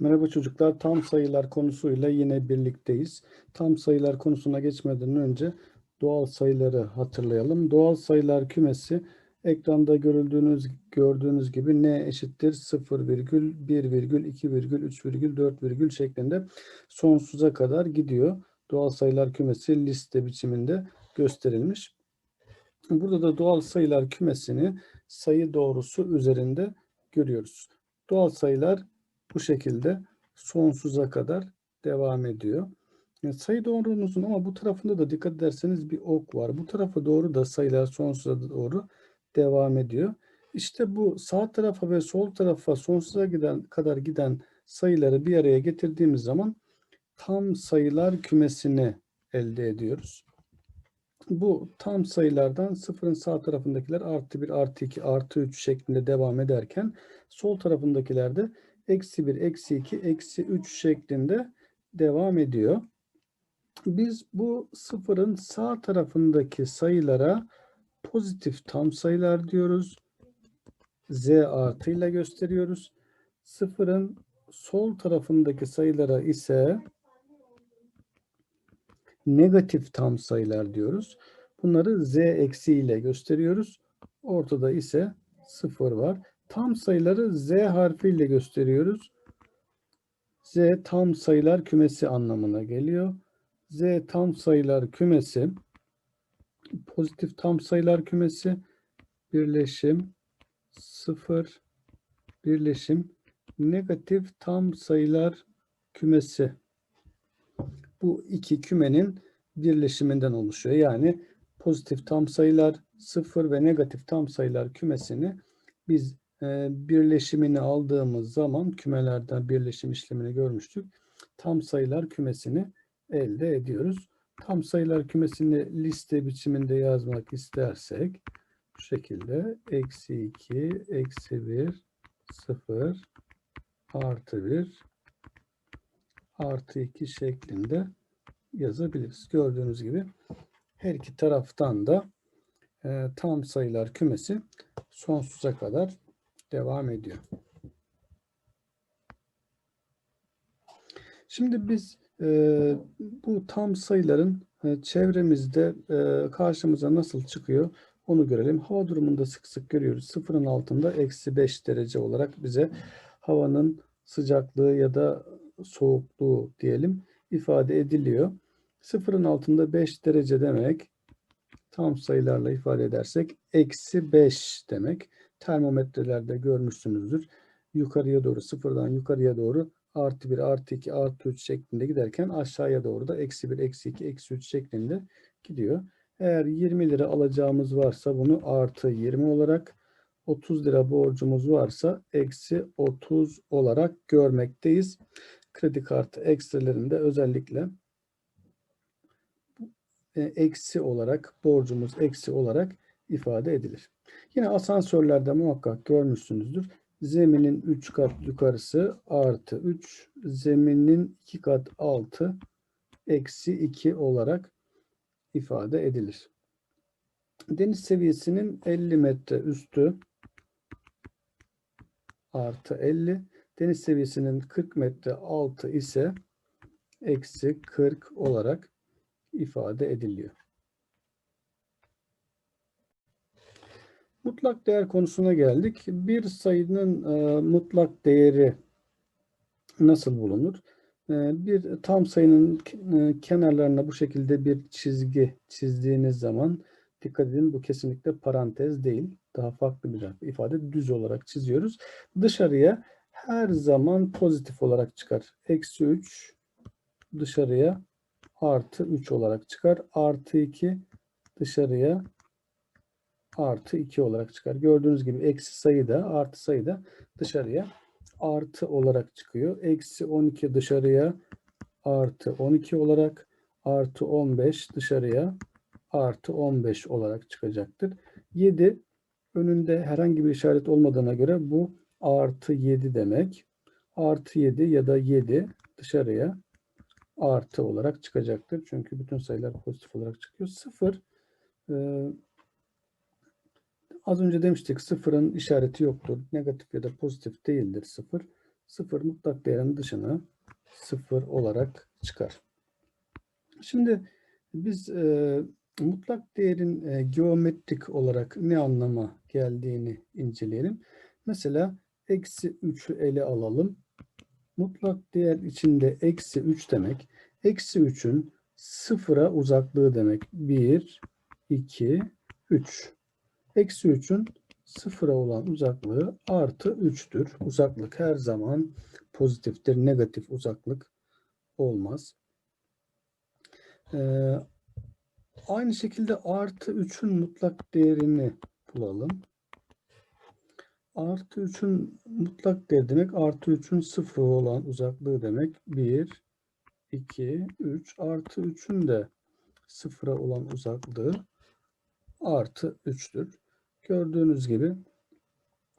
Merhaba çocuklar. Tam sayılar konusuyla yine birlikteyiz. Tam sayılar konusuna geçmeden önce doğal sayıları hatırlayalım. Doğal sayılar kümesi ekranda görüldüğünüz gördüğünüz gibi n eşittir 0 virgül 1 virgül 2 virgül 3 virgül 4 virgül şeklinde sonsuza kadar gidiyor. Doğal sayılar kümesi liste biçiminde gösterilmiş. Burada da doğal sayılar kümesini sayı doğrusu üzerinde görüyoruz. Doğal sayılar bu şekilde sonsuza kadar devam ediyor. Yani sayı doğrumuzun ama bu tarafında da dikkat ederseniz bir ok var. Bu tarafa doğru da sayılar sonsuza doğru devam ediyor. İşte bu sağ tarafa ve sol tarafa sonsuza giden kadar giden sayıları bir araya getirdiğimiz zaman tam sayılar kümesini elde ediyoruz. Bu tam sayılardan sıfırın sağ tarafındakiler artı 1, artı 2, artı 3 şeklinde devam ederken sol tarafındakiler de eksi 1, eksi 2, eksi 3 şeklinde devam ediyor. Biz bu sıfırın sağ tarafındaki sayılara pozitif tam sayılar diyoruz. Z artıyla gösteriyoruz. Sıfırın sol tarafındaki sayılara ise negatif tam sayılar diyoruz. Bunları z eksi ile gösteriyoruz. Ortada ise sıfır var. Tam sayıları z harfiyle gösteriyoruz. Z tam sayılar kümesi anlamına geliyor. Z tam sayılar kümesi pozitif tam sayılar kümesi birleşim sıfır birleşim negatif tam sayılar kümesi bu iki kümenin birleşiminden oluşuyor. Yani pozitif tam sayılar sıfır ve negatif tam sayılar kümesini biz birleşimini aldığımız zaman kümelerden birleşim işlemini görmüştük. Tam sayılar kümesini elde ediyoruz. Tam sayılar kümesini liste biçiminde yazmak istersek bu şekilde eksi 2, eksi 1, 0, artı 1, artı 2 şeklinde yazabiliriz. Gördüğünüz gibi her iki taraftan da e, tam sayılar kümesi sonsuza kadar devam ediyor. Şimdi biz e, bu tam sayıların e, çevremizde e, karşımıza nasıl çıkıyor onu görelim. Hava durumunda sık sık görüyoruz. Sıfırın altında eksi 5 derece olarak bize havanın sıcaklığı ya da soğukluğu diyelim ifade ediliyor. Sıfırın altında 5 derece demek tam sayılarla ifade edersek eksi 5 demek. Termometrelerde görmüşsünüzdür. Yukarıya doğru sıfırdan yukarıya doğru artı 1 artı 2 artı 3 şeklinde giderken aşağıya doğru da eksi 1 eksi 2 eksi 3 şeklinde gidiyor. Eğer 20 lira alacağımız varsa bunu artı 20 olarak 30 lira borcumuz varsa eksi 30 olarak görmekteyiz. Kredi kartı ekstrelerinde özellikle e, eksi olarak borcumuz eksi olarak ifade edilir. Yine asansörlerde muhakkak görmüşsünüzdür. Zeminin 3 kat yukarısı artı 3, zeminin 2 kat altı eksi 2 olarak ifade edilir. Deniz seviyesinin 50 metre üstü artı 50. Deniz seviyesinin 40 metre altı ise eksi 40 olarak ifade ediliyor. Mutlak değer konusuna geldik. Bir sayının e, mutlak değeri nasıl bulunur? E, bir tam sayının e, kenarlarına bu şekilde bir çizgi çizdiğiniz zaman dikkat edin bu kesinlikle parantez değil. Daha farklı bir ifade düz olarak çiziyoruz. Dışarıya her zaman pozitif olarak çıkar. Eksi 3 dışarıya artı 3 olarak çıkar. Artı 2 dışarıya artı 2 olarak çıkar. Gördüğünüz gibi eksi sayı da artı sayı da dışarıya artı olarak çıkıyor. Eksi 12 dışarıya artı 12 olarak artı 15 dışarıya artı 15 olarak çıkacaktır. 7 önünde herhangi bir işaret olmadığına göre bu artı 7 demek. Artı 7 ya da 7 dışarıya artı olarak çıkacaktır. Çünkü bütün sayılar pozitif olarak çıkıyor. 0 e, az önce demiştik sıfırın işareti yoktur. Negatif ya da pozitif değildir 0. 0 mutlak değerin dışına 0 olarak çıkar. Şimdi biz e, mutlak değerin e, geometrik olarak ne anlama geldiğini inceleyelim. Mesela eksi 3'ü ele alalım. Mutlak değer içinde eksi 3 demek. Eksi 3'ün sıfıra uzaklığı demek. 1, 2, 3. Eksi 3'ün sıfıra olan uzaklığı artı 3'tür. Uzaklık her zaman pozitiftir. Negatif uzaklık olmaz. Ee, aynı şekilde artı 3'ün mutlak değerini bulalım. Artı 3'ün mutlak değeri demek artı 3'ün sıfır olan uzaklığı demek. 1, 2, 3 artı 3'ün de sıfıra olan uzaklığı artı 3'tür. Gördüğünüz gibi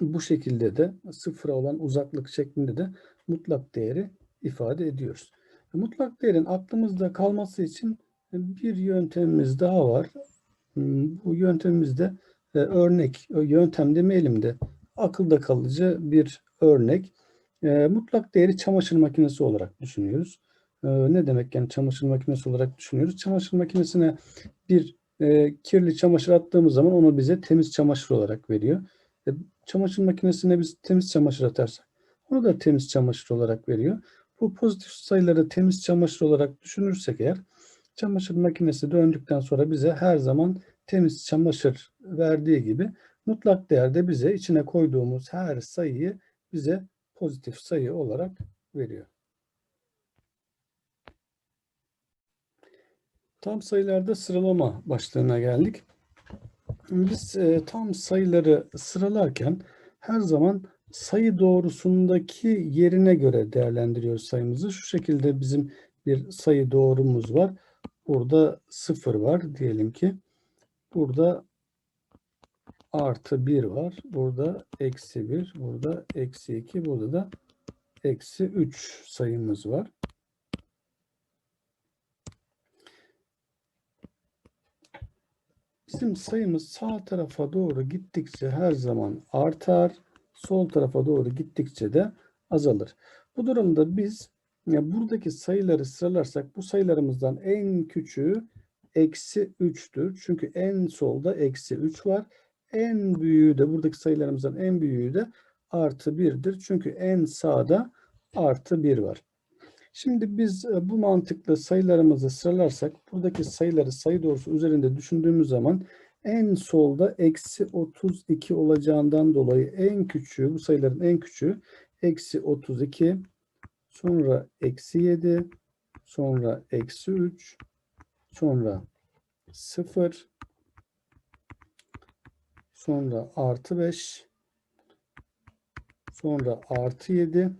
bu şekilde de sıfıra olan uzaklık şeklinde de mutlak değeri ifade ediyoruz. Mutlak değerin aklımızda kalması için bir yöntemimiz daha var. Bu yöntemimizde e, örnek, yöntem demeyelim de akılda kalıcı bir örnek. E, mutlak değeri çamaşır makinesi olarak düşünüyoruz. E, ne demek yani çamaşır makinesi olarak düşünüyoruz? Çamaşır makinesine bir e, kirli çamaşır attığımız zaman onu bize temiz çamaşır olarak veriyor. E, çamaşır makinesine biz temiz çamaşır atarsak onu da temiz çamaşır olarak veriyor. Bu pozitif sayıları temiz çamaşır olarak düşünürsek eğer çamaşır makinesi döndükten sonra bize her zaman temiz çamaşır verdiği gibi mutlak değerde bize içine koyduğumuz her sayıyı bize pozitif sayı olarak veriyor. Tam sayılarda sıralama başlığına geldik. Biz e, tam sayıları sıralarken her zaman sayı doğrusundaki yerine göre değerlendiriyoruz sayımızı. Şu şekilde bizim bir sayı doğrumuz var. Burada sıfır var diyelim ki. Burada artı bir var. Burada eksi bir. Burada eksi iki. Burada da eksi üç sayımız var. Bizim sayımız sağ tarafa doğru gittikçe her zaman artar. Sol tarafa doğru gittikçe de azalır. Bu durumda biz ya buradaki sayıları sıralarsak bu sayılarımızdan en küçüğü eksi 3'tür. Çünkü en solda eksi 3 var. En büyüğü de buradaki sayılarımızdan en büyüğü de artı 1'dir. Çünkü en sağda artı 1 var. Şimdi biz e, bu mantıkla sayılarımızı sıralarsak buradaki sayıları sayı doğrusu üzerinde düşündüğümüz zaman en solda eksi 32 olacağından dolayı en küçüğü bu sayıların en küçüğü eksi 32 sonra eksi 7 sonra eksi 3 sonra 0 sonra artı 5 sonra artı 7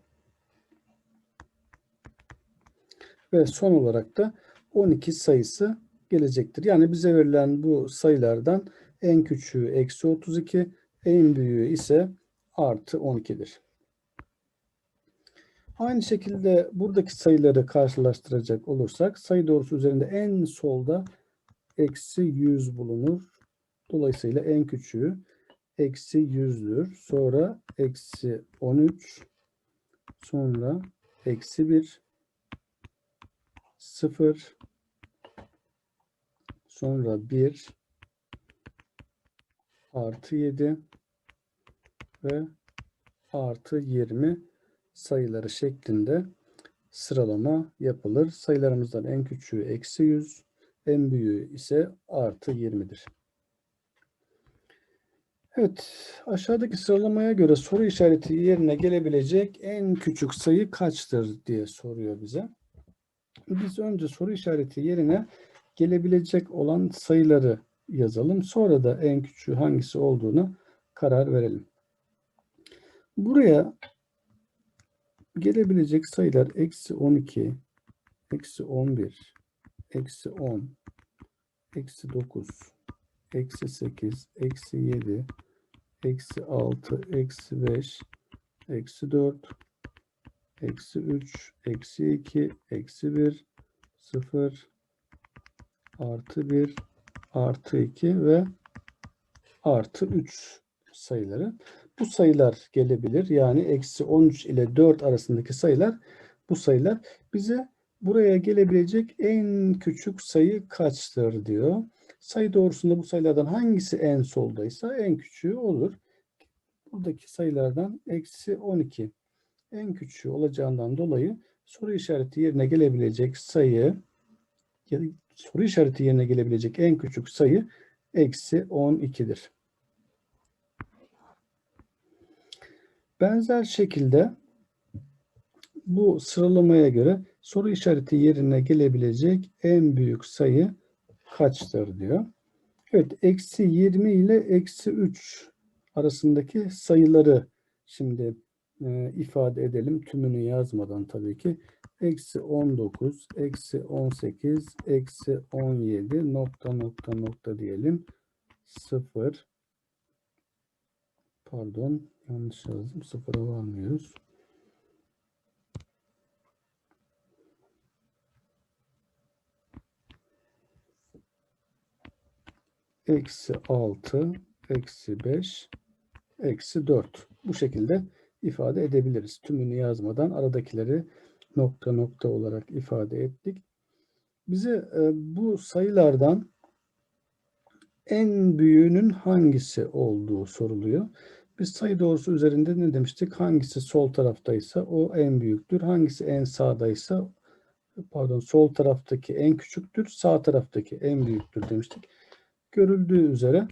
ve son olarak da 12 sayısı gelecektir. Yani bize verilen bu sayılardan en küçüğü eksi 32, en büyüğü ise artı 12'dir. Aynı şekilde buradaki sayıları karşılaştıracak olursak sayı doğrusu üzerinde en solda eksi 100 bulunur. Dolayısıyla en küçüğü eksi 100'dür. Sonra eksi 13 sonra eksi 1 0 sonra 1 artı 7 ve artı 20 sayıları şeklinde sıralama yapılır. Sayılarımızdan en küçüğü eksi 100, en büyüğü ise artı 20'dir. Evet, aşağıdaki sıralamaya göre soru işareti yerine gelebilecek en küçük sayı kaçtır diye soruyor bize. Biz önce soru işareti yerine gelebilecek olan sayıları yazalım. Sonra da en küçüğü hangisi olduğunu karar verelim. Buraya gelebilecek sayılar eksi 12, eksi 11, eksi 10, eksi 9, eksi 8, eksi 7, eksi 6, eksi 5, eksi 4, eksi 3, eksi 2, eksi 1, 0, artı 1, artı 2 ve artı 3 sayıları. bu sayılar gelebilir. Yani eksi 13 ile 4 arasındaki sayılar bu sayılar. Bize buraya gelebilecek en küçük sayı kaçtır diyor. Sayı doğrusunda bu sayılardan hangisi en soldaysa en küçüğü olur. Buradaki sayılardan eksi 12 en küçüğü olacağından dolayı soru işareti yerine gelebilecek sayı ya da soru işareti yerine gelebilecek en küçük sayı eksi 12'dir. Benzer şekilde bu sıralamaya göre soru işareti yerine gelebilecek en büyük sayı kaçtır diyor. Evet, eksi 20 ile eksi 3 arasındaki sayıları şimdi e, ifade edelim. Tümünü yazmadan tabii ki. Eksi 19, eksi 18, eksi 17 nokta nokta nokta diyelim. 0 pardon yanlış yazdım. Sıfıra varmıyoruz. Eksi 6, eksi 5, eksi 4. Bu şekilde ifade edebiliriz. Tümünü yazmadan aradakileri nokta nokta olarak ifade ettik. Bize e, bu sayılardan en büyüğünün hangisi olduğu soruluyor. Biz sayı doğrusu üzerinde ne demiştik? Hangisi sol taraftaysa o en büyüktür. Hangisi en sağdaysa pardon sol taraftaki en küçüktür. Sağ taraftaki en büyüktür demiştik. Görüldüğü üzere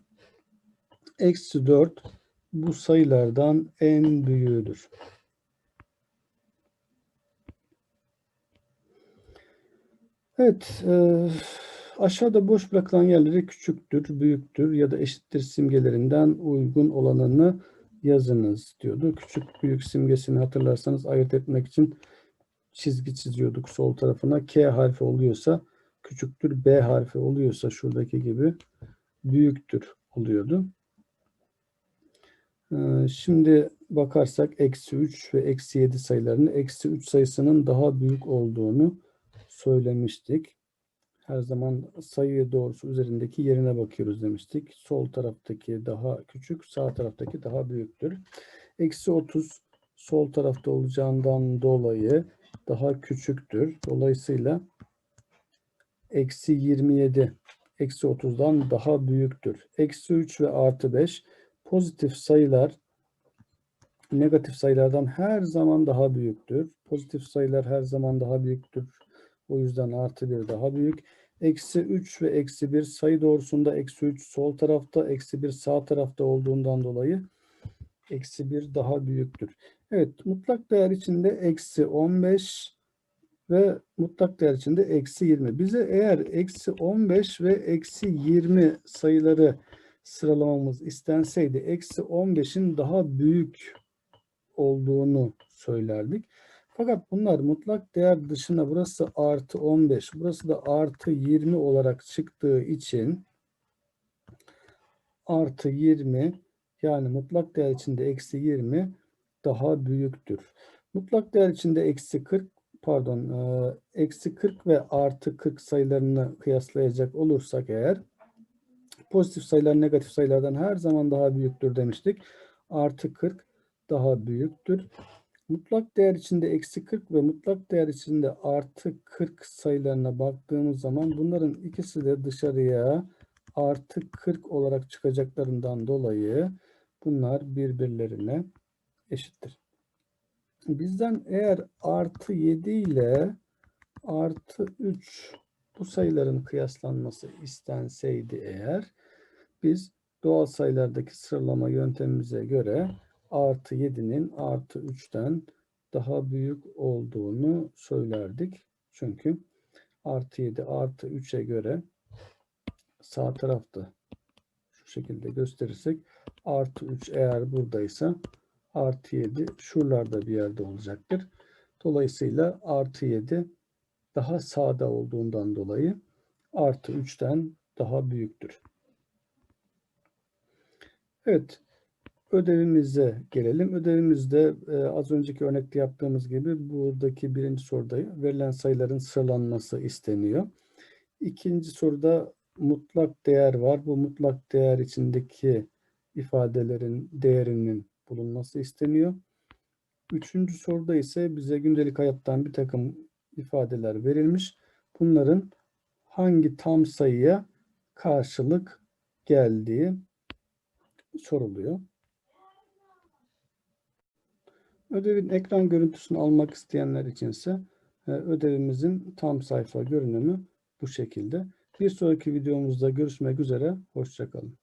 eksi 4 bu sayılardan en büyüğüdür. Evet, e, aşağıda boş bırakılan yerleri küçüktür, büyüktür ya da eşittir simgelerinden uygun olanını yazınız diyordu. Küçük büyük simgesini hatırlarsanız ayırt etmek için çizgi çiziyorduk sol tarafına. K harfi oluyorsa küçüktür, B harfi oluyorsa şuradaki gibi büyüktür oluyordu. Ee, şimdi bakarsak eksi 3 ve eksi 7 sayılarını eksi 3 sayısının daha büyük olduğunu söylemiştik. Her zaman sayı doğrusu üzerindeki yerine bakıyoruz demiştik. Sol taraftaki daha küçük, sağ taraftaki daha büyüktür. Eksi 30 sol tarafta olacağından dolayı daha küçüktür. Dolayısıyla eksi 27 eksi 30'dan daha büyüktür. Eksi 3 ve artı 5 pozitif sayılar negatif sayılardan her zaman daha büyüktür. Pozitif sayılar her zaman daha büyüktür. O yüzden artı 1 daha büyük. Eksi 3 ve eksi 1 sayı doğrusunda eksi 3 sol tarafta, eksi 1 sağ tarafta olduğundan dolayı eksi 1 daha büyüktür. Evet, mutlak değer içinde eksi 15 ve mutlak değer içinde eksi 20. Bize eğer eksi 15 ve eksi 20 sayıları sıralamamız istenseydi eksi 15'in daha büyük olduğunu söylerdik. Fakat bunlar mutlak değer dışına burası artı 15, burası da artı 20 olarak çıktığı için artı 20 yani mutlak değer içinde eksi 20 daha büyüktür. Mutlak değer içinde eksi 40 pardon eksi 40 ve artı 40 sayılarını kıyaslayacak olursak eğer pozitif sayılar negatif sayılardan her zaman daha büyüktür demiştik. Artı 40 daha büyüktür. Mutlak değer içinde eksi 40 ve mutlak değer içinde artı 40 sayılarına baktığımız zaman bunların ikisi de dışarıya artı 40 olarak çıkacaklarından dolayı bunlar birbirlerine eşittir. Bizden eğer artı 7 ile artı 3 bu sayıların kıyaslanması istenseydi eğer biz doğal sayılardaki sıralama yöntemimize göre artı 7'nin artı 3'ten daha büyük olduğunu söylerdik. Çünkü artı 7 artı 3'e göre sağ tarafta şu şekilde gösterirsek artı 3 eğer buradaysa artı 7 şuralarda bir yerde olacaktır. Dolayısıyla artı 7 daha sağda olduğundan dolayı artı 3'ten daha büyüktür. Evet, ödevimize gelelim. Ödevimizde e, az önceki örnekte yaptığımız gibi buradaki birinci soruda verilen sayıların sıralanması isteniyor. İkinci soruda mutlak değer var. Bu mutlak değer içindeki ifadelerin değerinin bulunması isteniyor. Üçüncü soruda ise bize gündelik hayattan bir takım ifadeler verilmiş. Bunların hangi tam sayıya karşılık geldiği soruluyor. Ödevin ekran görüntüsünü almak isteyenler içinse e, ödevimizin tam sayfa görünümü bu şekilde. Bir sonraki videomuzda görüşmek üzere. Hoşçakalın.